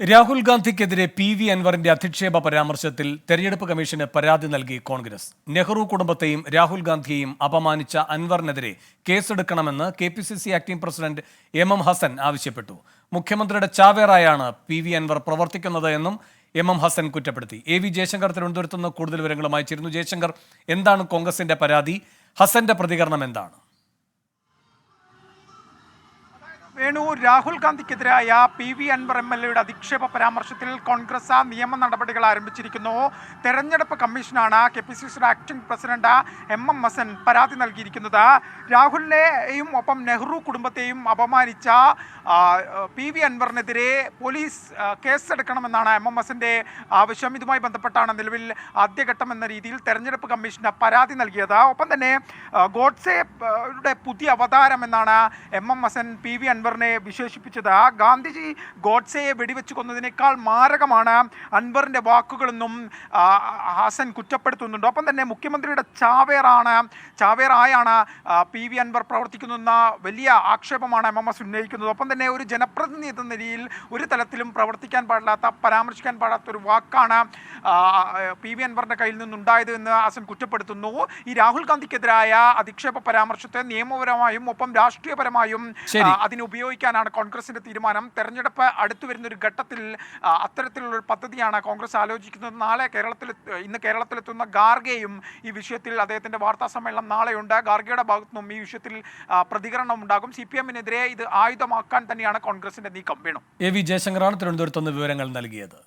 Rahul ഗാന്ധിക്കെതിരെ P V അൻവറിന്റെ അധിക്ഷേപ പരാമർശത്തിൽ തെരഞ്ഞെടുപ്പ് കമ്മീഷന് പരാതി നൽകി കോൺഗ്രസ്. നെഹ്റു കുടുംബത്തെയും രാഹുൽ ഗാന്ധിയെയും അപമാനിച്ച അൻവറിനെതിരെ കേസെടുക്കണമെന്ന് K P C C acting president M M Hasan ആവശ്യപ്പെട്ടു. മുഖ്യമന്ത്രിയുടെ ചാവേറായാണ് പി വി അൻവർ പ്രവർത്തിക്കുന്നത് എന്നും എം എം ഹസൻ കുറ്റപ്പെടുത്തി. എ വി ജയശങ്കർ തിരുവനന്തപുരത്ത് നിന്ന് കൂടുതൽ വിവരങ്ങളുമായി ചേരുന്നു ജയശങ്കർ. എന്താണ് കോൺഗ്രസിന്റെ പരാതി? ഹസന്റെ പ്രതികരണം എന്താണ്? Venu Rahul ഗാന്ധിക്കെതിരായ P V Anvar M L എയുടെ അധിക്ഷേപ പരാമർശത്തിൽ കോൺഗ്രസ് ആ നിയമ നടപടികൾ ആരംഭിച്ചിരിക്കുന്നു. തെരഞ്ഞെടുപ്പ് കമ്മീഷനാണ് കെ പി സി സിയുടെ acting president M M Hasan പരാതി നൽകിയിരിക്കുന്നത്. രാഹുലിനെയും ഒപ്പം നെഹ്റു കുടുംബത്തെയും അപമാനിച്ച പി വി അൻവറിനെതിരെ പോലീസ് കേസെടുക്കണമെന്നാണ് എം എം ഹസന്റെ ആവശ്യം. ഇതുമായി ബന്ധപ്പെട്ടാണ് നിലവിൽ ആദ്യഘട്ടം എന്ന രീതിയിൽ തെരഞ്ഞെടുപ്പ് കമ്മീഷന് പരാതി നൽകിയത്. ഒപ്പം തന്നെ ഗോഡ്സേയുടെ പുതിയ അവതാരം എന്നാണ് M M Hasan P V അൻവറിനെ വിശേഷിപ്പിച്ചത്. ഗാന്ധിജി ഗോഡ്സെയെ വെടിവെച്ച് കൊന്നതിനേക്കാൾ മാരകമാണ് അൻവറിന്റെ വാക്കുകളെന്നും ഹാസൻ കുറ്റപ്പെടുത്തുന്നുണ്ട്. ഒപ്പം തന്നെ മുഖ്യമന്ത്രിയുടെ ചാവേറാണ് ചാവേറായാണ് പി വി അൻവർ പ്രവർത്തിക്കുന്നതെന്ന വലിയ ആക്ഷേപമാണ് എം എം എസ് ഉന്നയിക്കുന്നത്. ഒപ്പം തന്നെ ഒരു ജനപ്രതിനിധി എന്ന നിലയിൽ ഒരു തലത്തിലും പ്രവർത്തിക്കാൻ പാടില്ലാത്ത പരാമർശിക്കാൻ പാടാത്ത ഒരു വാക്കാണ് പി വി അൻവറിന്റെ കയ്യിൽ നിന്നുണ്ടായത് എന്ന് ഹാസൻ കുറ്റപ്പെടുത്തുന്നു. ഈ രാഹുൽ ഗാന്ധിക്കെതിരായ അധിക്ഷേപ പരാമർശത്തെ നിയമപരമായും ഒപ്പം രാഷ്ട്രീയപരമായും ശരി. ഉപയോഗിക്കാനാണ് കോൺഗ്രസിന്റെ തീരുമാനം. തെരഞ്ഞെടുപ്പ് അടുത്തു വരുന്ന ഒരു ഘട്ടത്തിൽ അത്തരത്തിലുള്ള പദ്ധതിയാണ് കോൺഗ്രസ് ആലോചിക്കുന്നത്. നാളെ കേരളത്തിൽ ഇന്ന് കേരളത്തിലെത്തുന്ന ഗാർഗയും ഈ വിഷയത്തിൽ അദ്ദേഹത്തിന്റെ വാർത്താ സമ്മേളനം നാളെയുണ്ട്. ഗാർഗയുടെ ഭാഗത്തു നിന്നും ഈ വിഷയത്തിൽ പ്രതികരണം ഉണ്ടാകും. സി പി എമ്മിനെതിരെ ഇത് ആയുധമാക്കാൻ തന്നെയാണ് കോൺഗ്രസിന്റെ നീക്കം. വേണം. എ വി ജയശങ്കറാണ് തിരുവനന്തപുരത്ത് വിവരങ്ങൾ നൽകിയത്.